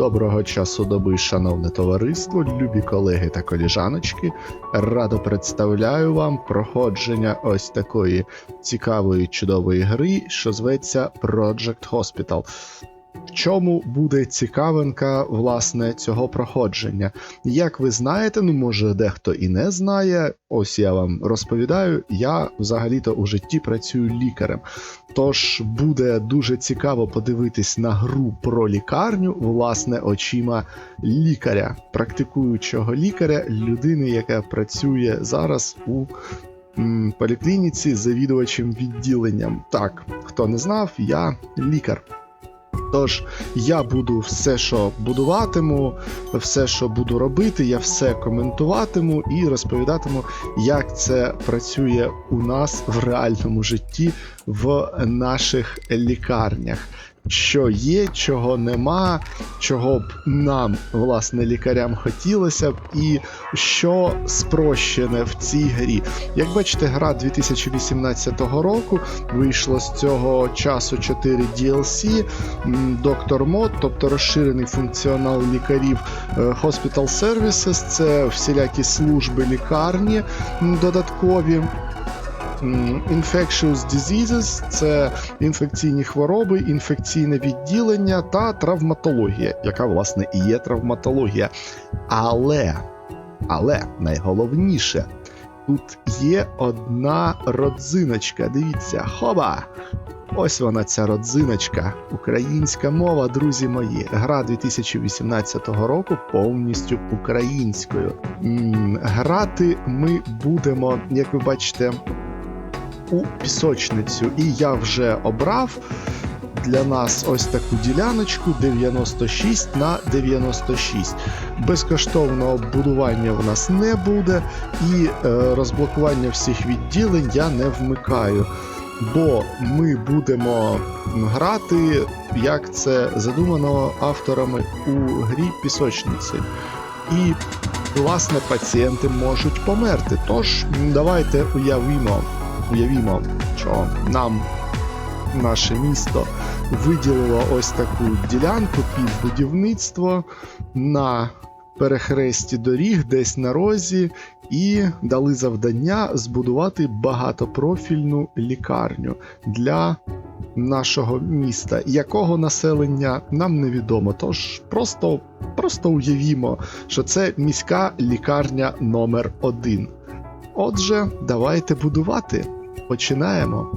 Доброго часу доби, шановне товариство, любі колеги та коліжаночки. Радо представляю вам проходження ось такої цікавої чудової гри, що зветься Project Hospital. В чому буде цікавинка власне цього проходження? Як ви знаєте, ну може дехто і не знає, ось я вам розповідаю, я взагалі-то у житті працюю лікарем. Тож буде дуже цікаво подивитись на гру про лікарню, власне, очима лікаря, практикуючого лікаря, людини, яка працює зараз у поліклініці завідувачем відділенням. Так, хто не знав, я лікар. Тож я буду все, що будуватиму, все, що буду робити, я все коментуватиму і розповідатиму, як це працює у нас в реальному житті в наших лікарнях. Що є, чого нема, чого б нам, власне, лікарям хотілося б, і що спрощене в цій грі. Як бачите, гра 2018 року вийшло з цього часу 4 DLC, Доктор Мод, тобто розширений функціонал лікарів е, Hospital Services, це всілякі служби лікарні додаткові. Infectious Diseases – це інфекційні хвороби, інфекційне відділення та травматологія, яка, власне, і є травматологія. Але, але найголовніше, тут є одна родзиночка. Дивіться, хоба! Ось вона, ця родзиночка. Українська мова, друзі мої. Гра 2018 року повністю українською. Грати ми будемо, як ви бачите, у пісочницю. І я вже обрав для нас ось таку діляночку 96 на 96. Безкоштовного будування в нас не буде, і е, розблокування всіх відділень я не вмикаю. Бо ми будемо грати, як це задумано авторами у грі пісочниці. І, власне, пацієнти можуть померти. Тож давайте уявімо, уявімо, що нам наше місто виділило ось таку ділянку під будівництво на перехресті доріг, десь на розі, і дали завдання збудувати багатопрофільну лікарню для нашого міста. Якого населення нам невідомо. Тож просто, просто уявімо, що це міська лікарня номер один. Отже, давайте будувати. Починаємо.